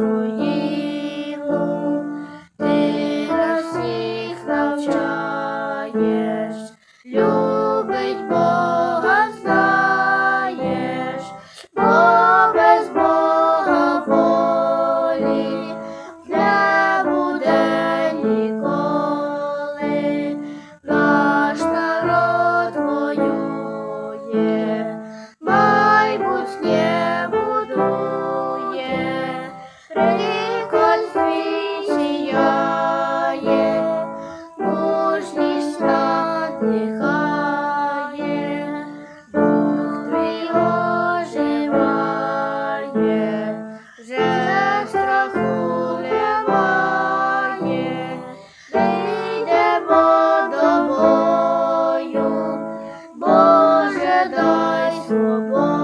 Україну, ти нас всіх навчаєш, любить Бог. 说过。